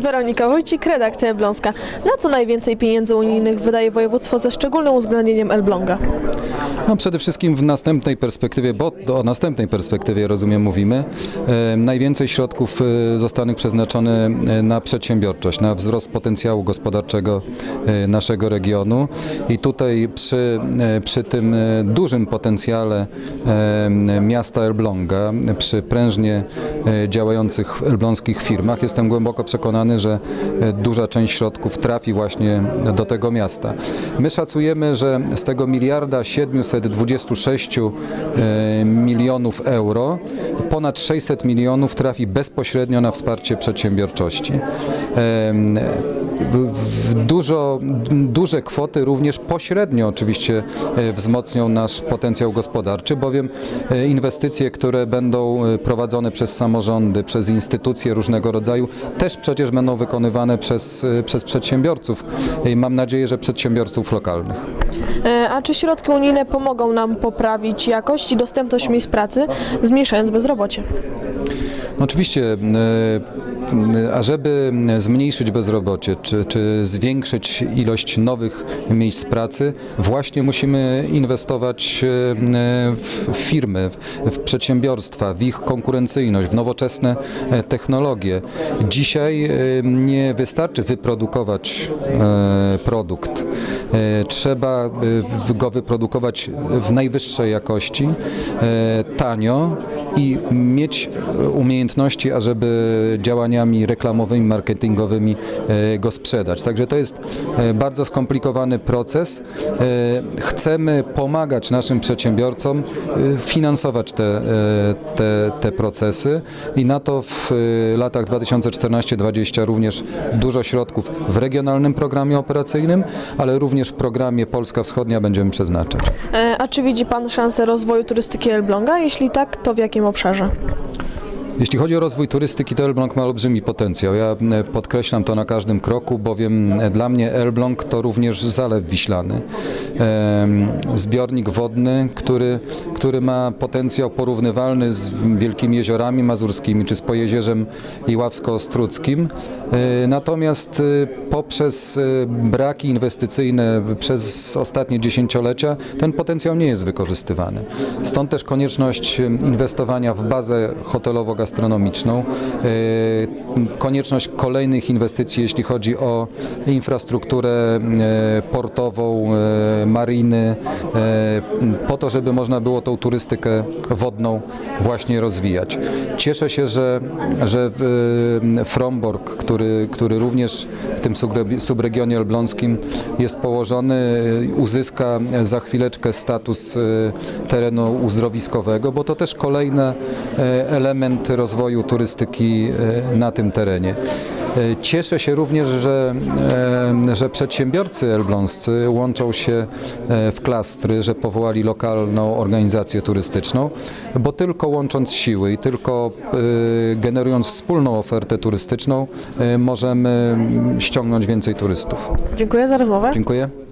Weronika Wójcik, redakcja Elbląska. Na co najwięcej pieniędzy unijnych wydaje województwo ze szczególnym uwzględnieniem Elbląga? No przede wszystkim w następnej perspektywie, bo o następnej perspektywie rozumiem mówimy, e, najwięcej środków e, zostanie przeznaczone na przedsiębiorczość, na wzrost potencjału gospodarczego e, naszego regionu i tutaj przy, e, przy tym e, dużym potencjale e, miasta Elbląga, przy prężnie e, działających elbląskich firmach jestem głęboko przekonany, że e, duża część środków trafi właśnie do tego miasta. My szacujemy, że z tego miliarda 726 e, milionów euro ponad 600 milionów trafi bezpośrednio na wsparcie przedsiębiorczości. W Dużo, duże kwoty również pośrednio oczywiście e, wzmocnią nasz potencjał gospodarczy, bowiem e, inwestycje, które będą e, prowadzone przez samorządy, przez instytucje różnego rodzaju, też przecież będą wykonywane przez, e, przez przedsiębiorców. I mam nadzieję, że przedsiębiorców lokalnych. E, A czy środki unijne pomogą nam poprawić jakość i dostępność miejsc pracy, zmniejszając bezrobocie? Oczywiście, e, ażeby zmniejszyć bezrobocie, czy, czy zwiększyć ilość nowych miejsc pracy, właśnie musimy inwestować e, w firmy, w przedsiębiorstwa, w ich konkurencyjność, w nowoczesne e, technologie. Dzisiaj e, nie wystarczy wyprodukować e, produkt. Trzeba w- go wyprodukować w najwyższej jakości, e, tanio i mieć e, umiejętności, ażeby działaniami reklamowymi, marketingowymi go sprzedać. Także to jest bardzo skomplikowany proces. Chcemy pomagać naszym przedsiębiorcom finansować te, te, te procesy i na to w latach 2014-2020 również dużo środków w regionalnym programie operacyjnym, ale również w programie Polska Wschodnia będziemy przeznaczać. E, A czy widzi Pan szansę rozwoju turystyki Elbląga? Jeśli tak, to w jakim obszarze? Jeśli chodzi o rozwój turystyki, to Elbląg ma olbrzymi potencjał. Ja e, podkreślam to na każdym kroku, bowiem e, dla mnie Elbląg to również Zalew Wiślany. Em, Zbiornik wodny, który, który ma potencjał porównywalny z wielkimi jeziorami mazurskimi czy z Pojezierzem Iławsko-Ostruckim. E, Natomiast e, poprzez e, braki inwestycyjne przez ostatnie dziesięciolecia ten potencjał nie jest wykorzystywany. Stąd też konieczność inwestowania w bazę hotelowo-gastronomiczną, konieczność kolejnych inwestycji, jeśli chodzi o infrastrukturę portową, mariny, po to, żeby można było tą turystykę wodną właśnie rozwijać. Cieszę się, że, że e, Fromborg, który, który również w tym subre- subregionie elbląskim jest położony, e, uzyska za chwileczkę status e, terenu uzdrowiskowego, bo to też kolejny element rozwoju turystyki na tym terenie. E, Cieszę się również, że, e, że przedsiębiorcy elbląscy łączą się e, w klastry, że powołali lokalną organizację turystyczną, bo tylko łącząc siły i tylko generując wspólną ofertę turystyczną możemy ściągnąć więcej turystów. Dziękuję za rozmowę. Dziękuję.